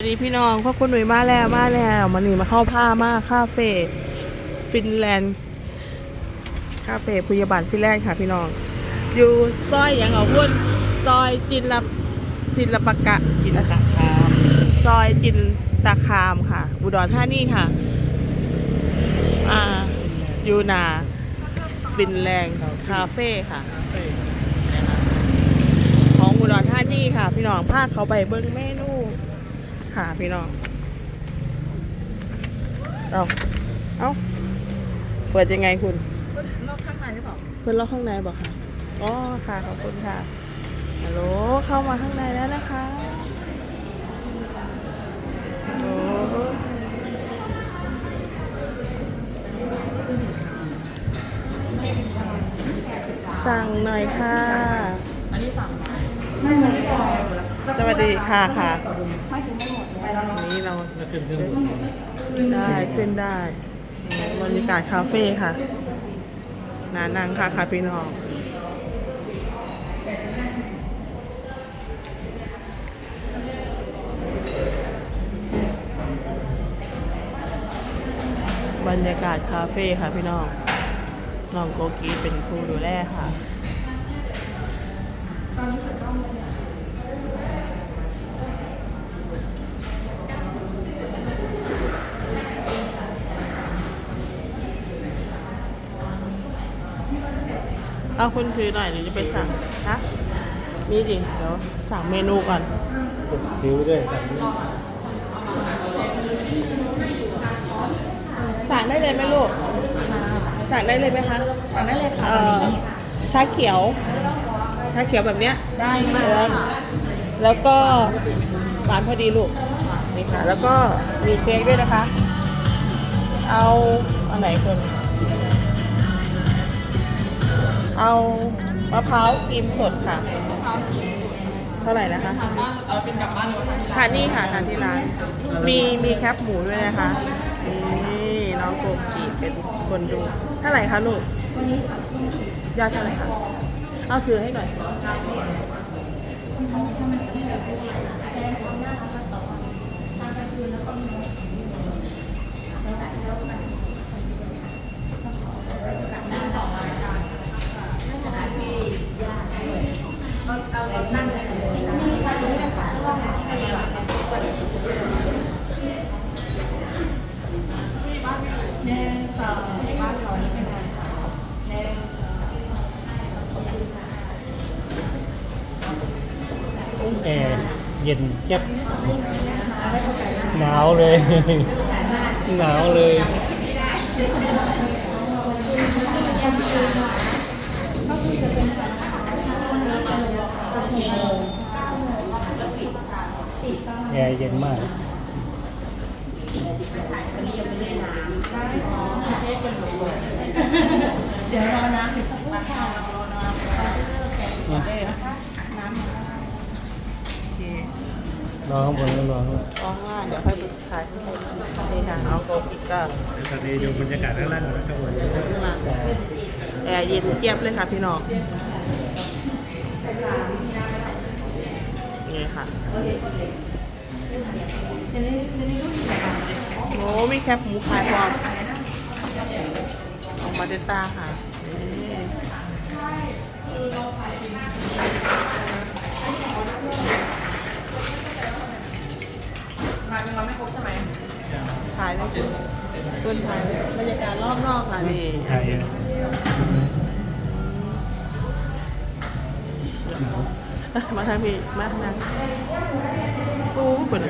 สวัสดีพี่น้องพ่อคุณหนุ่ยมาแล้วมาแล้วมานี่มาเข้าผ้ามาคาเฟ่ฟินแลนด์คาเฟ่พยาบาลฟินแลนด์ค่ะพี่น้อง อยู่ซอยอย่างเอาพุ่นซอยจินละจินละปะกะจินละครับซอยจินตะคามค่ะ อุดรธานีค่ะ อ่ายูนาฟินแลนด์คาเฟ่ค่ะ ของอุดรธานีค่ะ พี่น้องพาเขาไปเบิ้งเมนู ค่ะพี่น้อง เอาเอาเปิดยังไงคุณนอกข้างในหรือเปล่าเพื่อนล็อกข้างในบอกค่ะ อ๋อ ค่ะ ขอบคุณค่ะ ฮัลโหล เข้ามาข้างในแล้วนะคะฮัลโหลสั่งหน่อยค่ะ อันนี้สั่งสวัสดีค่ะค่ะ อันนี้เราแล้วขึ้นเครื่องได้ขึ้นได้บรรยากาศคาเฟ่ค่ะนานังค่ะค่ะพี่น้องบรรยากาศคาเฟ่ค่ะพี่น้องน้องโกกีเป็นครูดูแลค่ะเอาคุณถือหน่อยหรือจะไปสั่งฮะมีจริงเดี๋ยวสั่งเมนูก่อนกดนิ้วด้วยครับสั่งได้เลยไหมลูก สั่งได้เลยไหมคะสั่งได้เลยค่ะเอ่อชาเขียว ชาเขียวแบบเนี้ย ได้มาแล้วแล้วก็หวานพอดีลูก นี่ค่ะ แล้วก็มีเค้กด้วยนะคะ เอาอันไหนคน เอามะพร้าวครีมสดค่ะ เท่าไหร่นะคะเอาเป็นกลับบ้านหรือว่าทานนี่ค่ะทานที่ร้าน มีมีแคปหมูด้วยนะคะ นี่น้องโกกีเป็นคนดู เท่าไหร่คะลูกยอดเท่าไหร่คะ เอาถือให้หน่อย ย็นเย็บหนาวเลย หนาวเลยแอร์เย็นมากเดี๋ยวรอน้ำอีกสักครู่ค่ะโอเค รอข้างบนแล้วรอข้างล่างอ๋อว่าเดี๋ยวค่อยไปขายที่นี่ค่ะเอาโกกีก็ตอนนี้ดูบรรยากาศข้างล่างนะข้างบนแอร์เย็นเจี๊ยบเลยค่ะพี่น้องนี่ค่ะโอ้มีแคบหมูขายพร้อมออกมาเดต้าค่ะนี่ มายังมาไม่ครบใช่ไหมถ่ายได้คุณคุณถ่ายบรรยากาศรอบนอกค่ะนี่ไทยอะหนาวมาทางพี่มาทางนั้นโอ้เปิด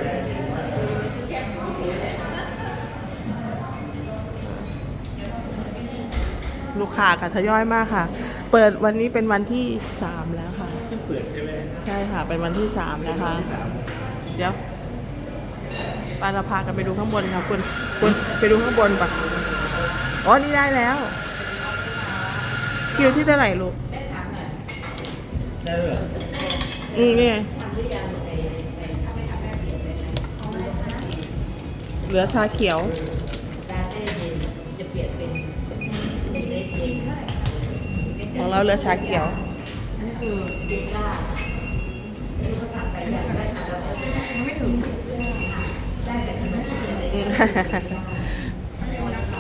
ลูกค้าค่ะทยอยมากค่ะ เปิดวันนี้เป็นวันที่สามแล้วค่ะเพิ่งเปิดใช่ไหมใช่ค่ะ เป็นวันที่สามนะคะ เดี๋ยว ปาเราพากันไปดูข้างบนค่ะคุณคุณไปดูข้างบนปะอ๋อ นี่ได้แล้วคิวที่เท่าไหร่ลูกได้เหรออืมนี่ไงเหลือชาเขียวของเราเหลือชาเขียวไม่ถึง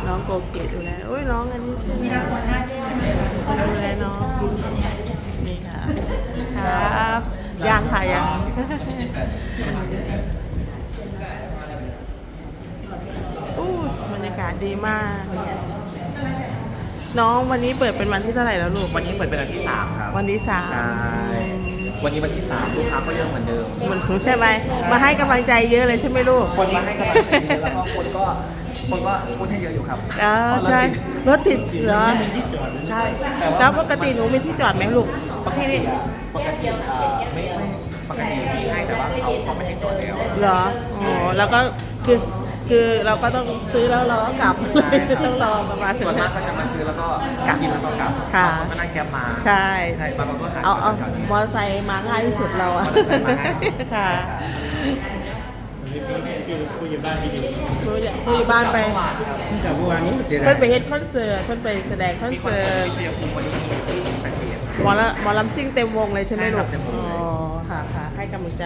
น้องโกเกตดูแลโอ้ยน้องอันนี้มีรางวัลหน้าด้วยดูแลน้องนี่ค่ะครับยังค่ะยังอู้บรรยากาศดีมาก น้องวันนี้เปิดเป็นวันที่เท่าไหร่แล้วลูก วันนี้เปิดเป็นวันที่3ครับ วันที่สามใช่ วันนี้วันที่3ลูกค้าก็เยอะเหมือนเดิมเหมันหนูใช่ไหมมาให้กำลังใจเยอะเลยใช่ไหมลูก คนมาให้กำลังใจเยอะแล้วก็คนก็คนก็พูดให้เยอะอยู่ครับอ๋อเพราะรถใช่ติดรถติดเหรอ ใช่แล้วปกติหนูมีที่จอดไหมลูกที่นี่ปกติเอ่อไม่ไม่ปกติมีให้แต่ว่าเขาเขาไม่ให้จอดแล้ว เหรออ๋อแล้วก็คือ คือเราก็ต้องซื้อแล้วเราก็กลับใช่ครับ ต้องรอประมาณ ส่วนมากเขาจะมาซื้อแล้วก็กลับกินแล้วก็กลับค่ะบางคนก็นั่งแก๊บมาใช่ ใช่บางคนก็หาเอาเอาแถวๆนี้มอเตอร์ไซค์มาง่ายที่สุดเราอะมอเตอร์ไซค์มาง่ายสุดค่ะ ผู้ใหญ่บ้านที่อยู่ผู้ใหญ่ผู้ใหญ่บ้านไปแต่เมื่อวานนี้เสียดาเพิ่ยนไปเฮ็ดคอนเสิร์ตเพิ่นไปแสดงคอนมีคอนเสิเสิร์ตร์ตที่ชัยภูมิวันนี้มีที่ศรีสะเกษ หมอละหมอลำซิ่งเต็มวงเลยใช่ไหมใช่ลูครักบเต็มวงเลย อ๋อ ค่ะค่ะให้กำลังใจ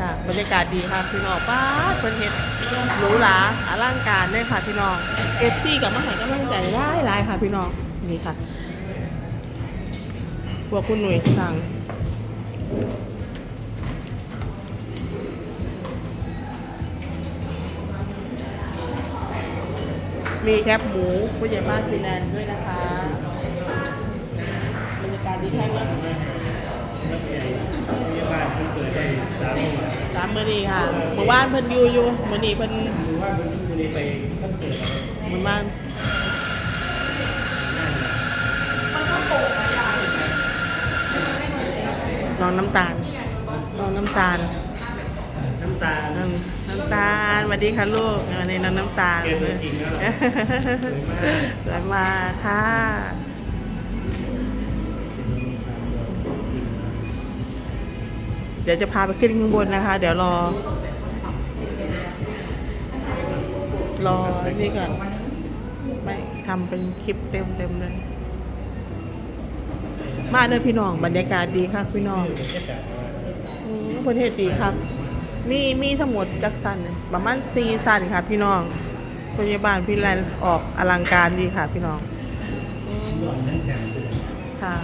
ค่ะบรรยากาศดีค่ะพี่น้องป้าดเพิ่นเฮ็ดหรูหราอลังการด้วยค่ะพี่น้องเอฟซีกับมาให้กำลังใจหลายหลายค่ะพี่น้องนี่ค่ะพวกคุณหนุ่ยสั่งมีแคบหมูผู้ใหญ่บ้านฟินแลนด์ด้วยนะคะบรรยากาศดีแท้เลย ผู้ใหญ่บ้านเพิ่งเปิดได้สามวัน สา มมือนีค่ะหมู่บ้านเพิ่นอยู่อยู่มือนีเพิ่นดูว่ามันจะได้ไปคอนเสิร์ตอะไรหมู่บ้านน้องน้ำตาลน้องน้ำตาล น้ำตาลน้ำน้ำตาลสวัสดีค่ะลูกอันนี้น้องน้ำตาลเกมตัวจริงแล้วสวยมากค่ะ เดี๋ยวจะพาไปขึ้นข้างบนนะคะ เดี๋ยวรอ รอนี่ก่อนไม่ทำเป็นคลิปเต็มเต็มๆเลย มาเด้อพี่น้องบรรยากาศดีค่ะพี่น้องอืมประเทศดีครับ มีมีทั้งหมดจักสันประมาณสี่สันค่ะ พี่น้องพยาบาลพี่แลนด์ออกอลังการดีค่ะ พี่น้องค่ะ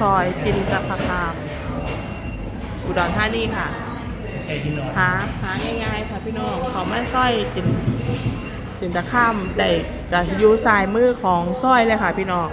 ซอยจินตะคามอุดรธานีค่ะหาหาง่ายๆค่ะพี่น้องเขาไม่สร้อยจินจินตะข้ามได้จะอยูสายมือของสร้อยเลยค่ะพี่น้อง